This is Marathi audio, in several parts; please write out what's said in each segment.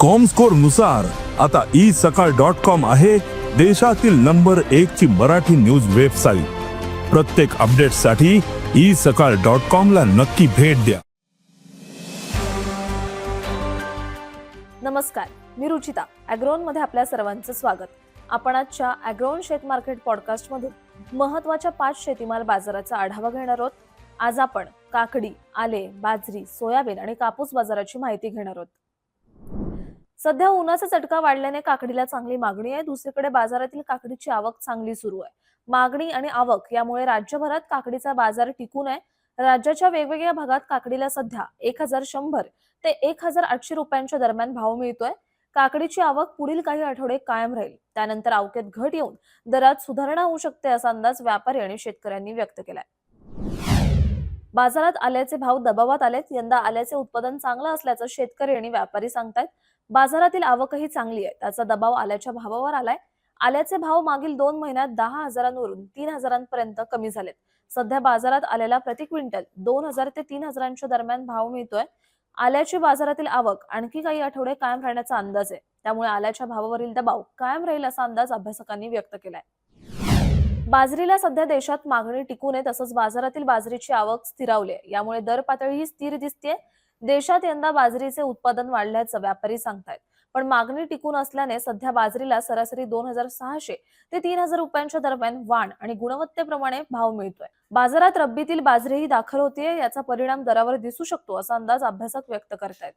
कॉमस्कोरनुसार आता ई सकाळ डॉट कॉम आहे देशातील नंबर एक ची मराठी न्यूज वेबसाईट प्रत्येक अपडेटसाठी ई सकाळ डॉट कॉम ला नक्की भेट द्या. नमस्कार मी रुचिता अॅग्रोनमध्ये आपल्या सर्वांचं स्वागत. आपण आजच्या अॅग्रोन शेत मार्केट पॉडकास्ट मधून महत्त्वाच्या पाच शेतीमाल बाजाराचा आढावा घेणार आहोत. आज आपण काकडी आले बाजरी सोयाबीन आणि कापूस बाजाराची माहिती घेणार आहोत. सध्या उन्हाचा चटका वाढल्याने काकडीला चांगली मागणी आहे. दुसरीकडे बाजारातील काकडीची आवक चांगली सुरू आहे. मागणी आणि आवक यामुळे राज्यभरात काकडीचा बाजार टिकून आहे. राज्याच्या वेगवेगळ्या भागात काकडीला सध्या एक हजार शंभर ते एक हजार आठशे रुपयांच्या दरम्यान भाव मिळतोय. काकडीची आवक पुढील काही आठवडे कायम राहील. त्यानंतर अवकेत घट येऊन दरात सुधारणा होऊ शकते असा अंदाज व्यापारी आणि शेतकऱ्यांनी व्यक्त केलाय. बाजारात आल्याचे भाव दबावात आलेत. यंदा आल्याचे उत्पादन चांगलं असल्याचं शेतकरी आणि व्यापारी सांगतायत. बाजारातील आवकही चांगली आहे. त्याचा दबाव आल्याच्या भावावर आलाय. आल्याचे भाव मागील दोन महिन्यात दहा हजारांवरून तीन हजारांपर्यंत कमी झालेत. सध्या बाजारात आल्याला प्रति क्विंटल दोन हजार ते तीन हजारांच्या दरम्यान भाव मिळतोय. आल्याची बाजारातील आवक आणखी काही आठवडे कायम राहण्याचा अंदाज आहे. त्यामुळे आल्याच्या भावावरील दबाव कायम राहील असा अंदाज अभ्यासकांनी व्यक्त केलाय. बाजरीला सध्या देशात मागणी टिकून आहे तसंच बाजारातील बाजरीची आवक स्थिरावली आहे. यामुळे दर पातळीही स्थिर दिसते देशात यंदा बाजरीचे उत्पादन वाढल्याचं व्यापारी सांगतायत. पण मागणी टिकून असल्याने सध्या बाजरीला सरासरी दोन हजार सहाशे ते तीन हजार रुपयांच्या दरम्यान वाण आणि गुणवत्तेप्रमाणे भाव मिळतोय. बाजारात रब्बीतील बाजरीही दाखल होतीये याचा परिणाम दरावर दिसू शकतो असा अंदाज अभ्यासक व्यक्त करतायत.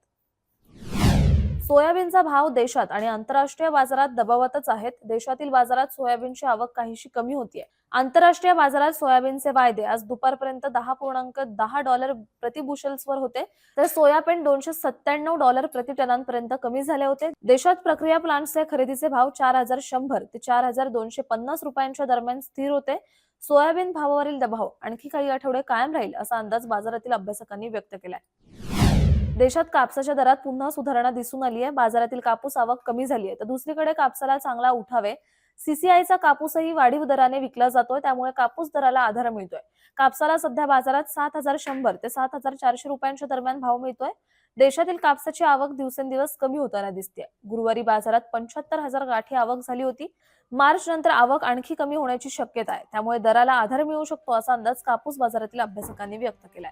सोयाबीनचा भाव देशात आणि आंतरराष्ट्रीय बाजारात दबावातच आहेत. देशातील बाजारात सोयाबीनची आवक काहीशी कमी होतीये. आंतरराष्ट्रीय बाजारात सोयाबीनचे वायदे आज दुपारपर्यंत दहा पूर्णांक दहा डॉलर प्रतिबुशल्सवर होते. तर सोयाबीन दोनशे सत्त्याण्णव डॉलर प्रति टनांपर्यंत कमी झाले होते. देशात प्रक्रिया प्लांट्सचे खरेदीचे भाव चार हजार शंभर ते चार हजार दोनशे पन्नास रुपयांच्या दरम्यान स्थिर होते. सोयाबीन भावावरील दबाव आणखी काही आठवडे कायम राहील असा अंदाज बाजारातील अभ्यासकांनी व्यक्त केलाय. देशात कापसाच्या दरात पुन्हा सुधारणा दिसून आली आहे बाजारातील कापूस आवक कमी झाली आहे तर दुसरीकडे कापसाला चांगला उठावे. सीसीआयचा कापूसही वाढीव दराने विकला जातोय. त्यामुळे कापूस दराला आधार मिळतोय. कापसाला सध्या बाजारात सात हजार शंभर ते सात हजार चारशे रुपयांच्या दरम्यान भाव मिळतोय. देशातील कापसाची आवक दिवसेंदिवस कमी होताना दिसते गुरुवारी बाजारात पंच्याहत्तर हजार गाठी आवक झाली होती. मार्च नंतर आवक आणखी कमी होण्याची शक्यता आहे. त्यामुळे दराला आधार मिळू शकतो असा अंदाज कापूस बाजारातील अभ्यासकांनी व्यक्त केलाय.